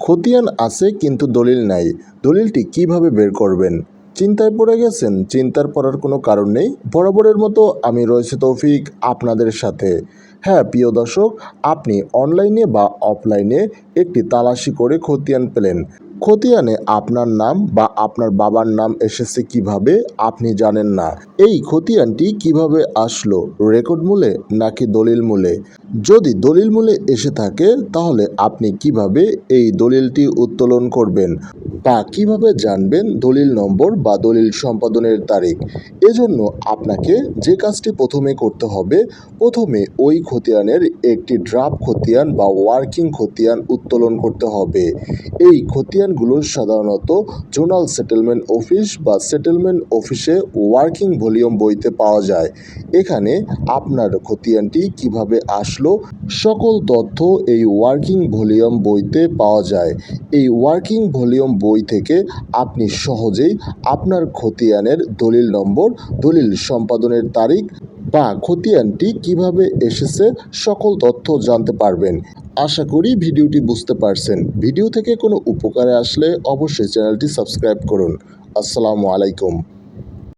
খতিয়ান আছে কিন্তু দলিল নাই। দলিলটি কীভাবে বের করবেন? চিন্তায় পড়ে গেছেন? চিন্তার পড়ার কোনো কারণ নেই? বরাবরের মতো আমি রয়েছে তৌফিক আপনাদের সাথে। হ্যাঁ প্রিয় দর্শক, আপনি অনলাইনে বা অফলাইনে একটি তালাশি করে খতিয়ান পেলেন। খতিয়ানে আপনার নাম বা আপনার বাবার নাম এসেছে কীভাবে আপনি জানেন না। এই খতিয়ানটি কীভাবে আসলো? রেকর্ড মূলে নাকি দলিল মূলে? যদি দলিল মূলে এসে থাকে, তাহলে আপনি কীভাবে এই দলিলটি উত্তোলন করবেন? বা কীভাবে জানবেন দলিল নম্বর বা দলিল সম্পাদনের তারিখ? এজন্য আপনাকে যে কাজটি প্রথমে করতে হবে, প্রথমে ওই খতিয়ানের একটি ড্রাফট খতিয়ান বা ওয়ার্কিং খতিয়ান উত্তোলন করতে হবে। এই খতিয়ানগুলো সাধারণত জোনাল সেটেলমেন্ট অফিস বা সেটেলমেন্ট অফিসে ওয়ার্কিং ভলিউম বইতে পাওয়া যায়। এখানে আপনার খতিয়ানটি কীভাবে আসলো সকল তথ্য এই ওয়ার্কিং ভলিউম বইতে পাওয়া যায়। এই ওয়ার্কিং ভলিউম বই থেকে আপনি সহজেই আপনার খতিয়ানের দলিল নম্বর, দলিল সম্পাদনের তারিখ বা খতিয়ানটি কীভাবে এসেছে সকল তথ্য জানতে পারবেন। আশা করি ভিডিওটি বুঝতে পারছেন। ভিডিও থেকে কোনো উপকারে আসলে অবশ্যই চ্যানেলটি সাবস্ক্রাইব করুন। আসসালামু আলাইকুম।